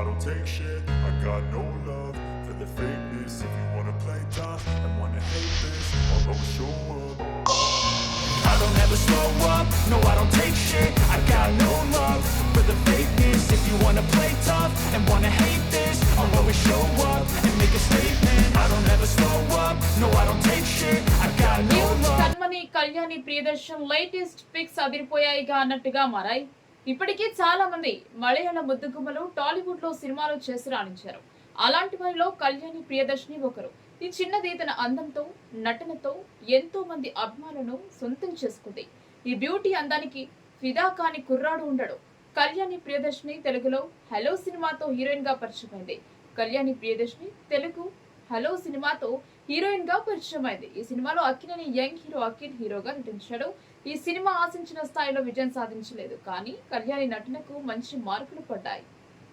I don't take shit. I got no love for the fakeness. If you wanna play tough and wanna hate this, I'll always show up. I don't ever slow up, no I don't take shit I got no love for the fakeness If you wanna play tough and wanna hate this I'll always show up and make a statement I don't ever slow up, no I don't take shit I got no news love Kanmani Kalyani Priyadarshan latest pics అదిరిపోయాయిగా అన్నట్టుగా మారాయి ఇప్పటికే చాలా మంది మలయాళ ముద్దుగుమ్మలు టాలీవుడ్లో సినిమాలు చేసి రాణించారు. అలాంటి వారిలో కళ్యాణి ప్రియదర్శిని ఒకరు. ఈ చిన్నది తన అందంతో నటనతో ఎంతో మంది అభిమానులను సొంతం చేసుకుంది. ఈ బ్యూటీ అందానికి ఫిదా కాని కుర్రాడు ఉండడు. కళ్యాణి ప్రియదర్శిని తెలుగులో హలో సినిమాతో హీరోయిన్గా పరిచయమైంది. కళ్యాణి ప్రియదర్శిని తెలుగు హలో సినిమాతో హీరోయిన్గా పరిచయం అయింది ఈ సినిమాలో అక్కినేని యంగ్ హీరో అఖిల్ హీరోగా నటించాడు. ఈ సినిమా ఆశించిన స్థాయిలో విజయం సాధించలేదు. కానీ కళ్యాణి నటనకు మంచి మార్కులు పడ్డాయి.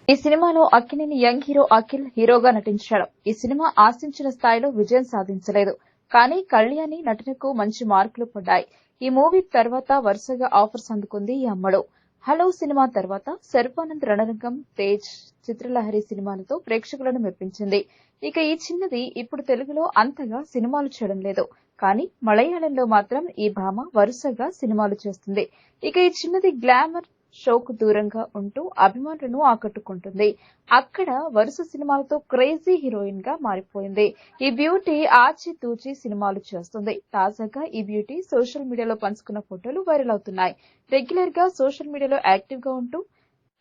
ఈ సినిమాలో అక్కినేని యంగ్ హీరో అఖిల్ హీరోగా నటించాడు. ఈ సినిమా ఆశించిన స్థాయిలో విజయం సాధించలేదు. కానీ కళ్యాణి నటనకు మంచి మార్కులు పడ్డాయి. ఈ మూవీ తర్వాత వరుసగా ఆఫర్స్ అందుకుంది ఈ అమ్మడు. హలో సినిమా తర్వాత శర్వానంద్ రణరంగం తేజ్ చిత్రలహరి సినిమాలతో ప్రేక్షకులను మెప్పించింది. ఇక ఈ చిన్నది ఇప్పుడు తెలుగులో అంతగా సినిమాలు చేయడం లేదు. కానీ మలయాళంలో మాత్రం ఈ భామ వరుసగా సినిమాలు చేస్తుంది. ఇక ఈ చిన్నది గ్లామర్ షోకు దూరంగా ఉంటూ అభిమానులను ఆకట్టుకుంటుంది. అక్కడ వరుస సినిమాలతో క్రేజీ హీరోయిన్గా మారిపోయింది. ఈ బ్యూటీ ఆచితూచి సినిమాలు చేస్తుంది. తాజాగా ఈ బ్యూటీ సోషల్ మీడియాలో పంచుకున్న ఫోటోలు వైరల్ అవుతున్నాయి. రెగ్యులర్గా సోషల్ మీడియాలో యాక్టివ్గా ఉంటూ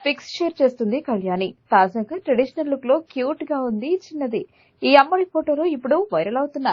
పిక్స్ షేర్ చేస్తుంది కళ్యాణి. తాజాగా ట్రెడిషనల్ లుక్లో క్యూట్గా ఉంది చిన్నది. ఈ అమ్మడి ఫోటోలు ఇప్పుడు వైరల్ అవుతున్నాయి.